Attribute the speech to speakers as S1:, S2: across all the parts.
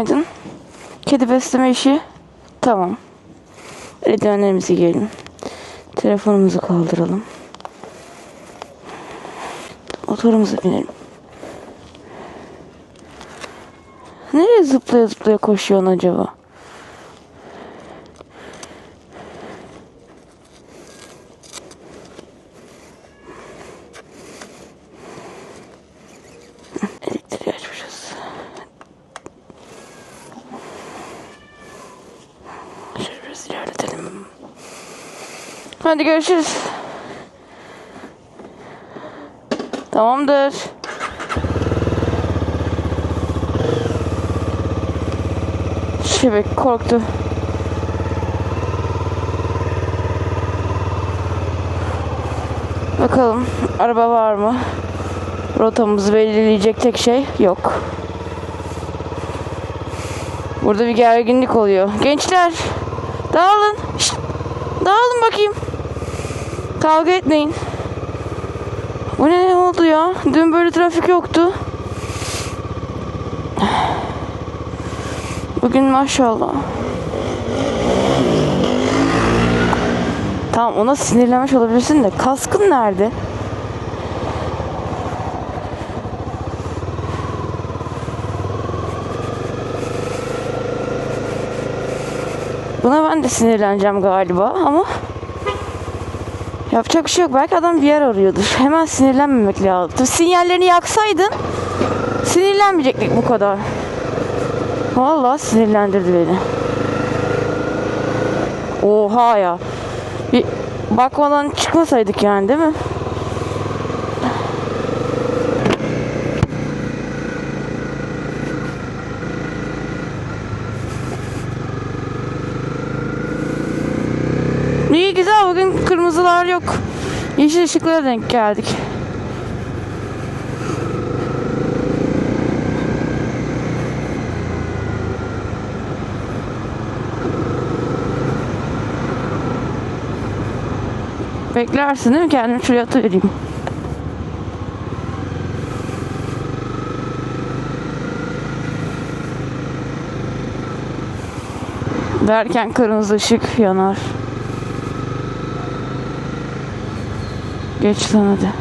S1: Günaydın. Kedi besleme işi tamam. Eldivenlerimizi giyelim. Telefonumuzu kaldıralım. Motorumuza binelim. Nereye zıplaya zıplaya koşuyorsun acaba? Hadi görüşürüz. Tamamdır. Şebek korktu. Bakalım araba var mı? Rotamızı belirleyecek tek şey yok. Burada bir gerginlik oluyor. Gençler dağılın. Şşt, dağılın bakayım. Kavga etmeyin. Bu ne, ne oldu ya? Dün böyle trafik yoktu. Bugün maşallah. Tamam ona sinirlenmiş olabilirsin de kaskın nerede? Buna ben de sinirleneceğim galiba ama yapacak bir şey yok. Belki adam bir yer arıyordur. Hemen sinirlenmemek lazım. Sinyallerini yaksaydın sinirlenmeyecektik bu kadar. Vallahi sinirlendirdi beni. Oha ya. Bir bakmadan çıkmasaydık yani değil mi? Güzel bugün kırmızılar yok. Yeşil ışıklara denk geldik. Beklersin değil mi? Kendimi şuraya atıvereyim. Derken kırmızı ışık yanar. Geç lan hadi.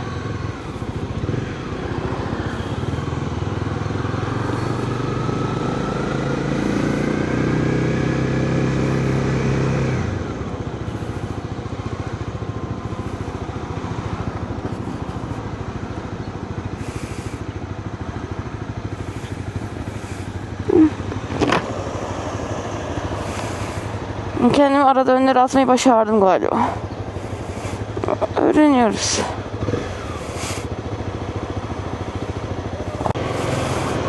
S1: Kendimi arada önlere atmayı başardım galiba. Öğreniyoruz.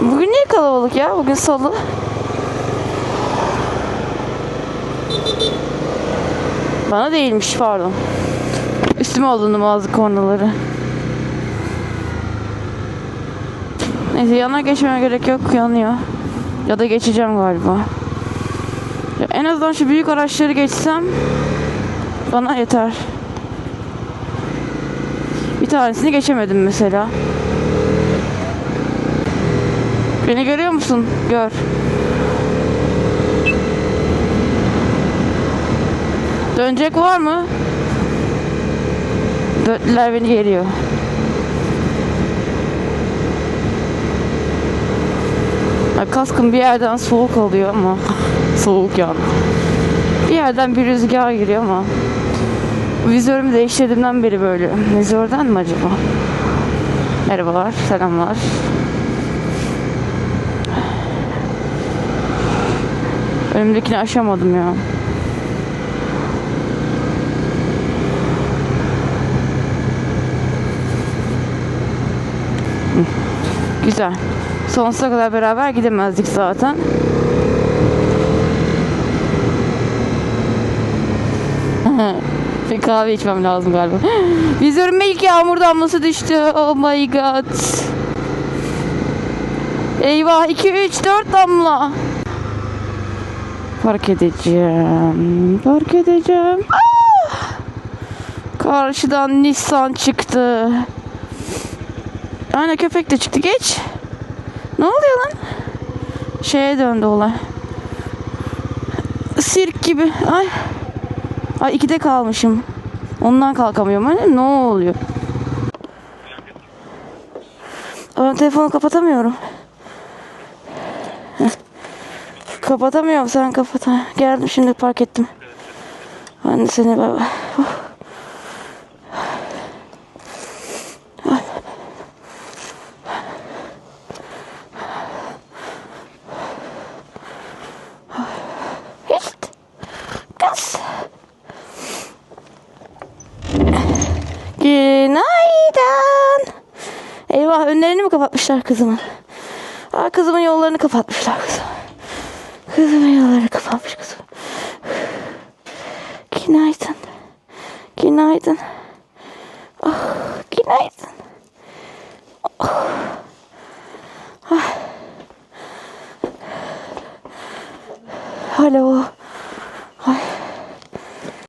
S1: Bugün niye kalabalık ya? Bugün salı. Bana değilmiş pardon. Üstüme alındı bazı kornaları. Neyse yana geçmeme gerek yok. Yanıyor. Ya da geçeceğim galiba. Ya en azından şu büyük araçları geçsem bana yeter. Tanesini geçemedim mesela. Beni görüyor musun? Gör. Dönecek var mı? Döndüler beni geliyor. Ya kaskım bir yerden soğuk alıyor ama soğuk yani. Bir yerden bir rüzgar giriyor ama Vizörümü değiştirdiğimden beri böyle. Vizörden mi acaba? Merhabalar, selamlar. Önümdekini aşamadım ya. Hı, Güzel. Sonsuza kadar beraber gidemezdik zaten. Bir kahve içmem lazım galiba. Vizörüme ilk yağmur damlası düştü. Oh my god. Eyvah 2 3 4 damla. Park edeceğim. Park edeceğim. Ah! Karşıdan Nissan çıktı. Aynen köpek de çıktı. Geç. Ne oluyor lan? Şeye döndü olay. Sirk gibi. Ay. Ay ikide kalmışım. Ondan kalkamıyorum. Hani ne oluyor? Ben telefonu kapatamıyorum. Kapatamıyorum sen kapat. Geldim şimdi park ettim. Ben de seni bay kapatmışlar kızımın? Aa, kızımın yollarını kapatmışlar kızım. Kızımın yollarını kapatmış kızım. Günaydın. Günaydın. Oh, günaydın. Oh. Ah. Alo.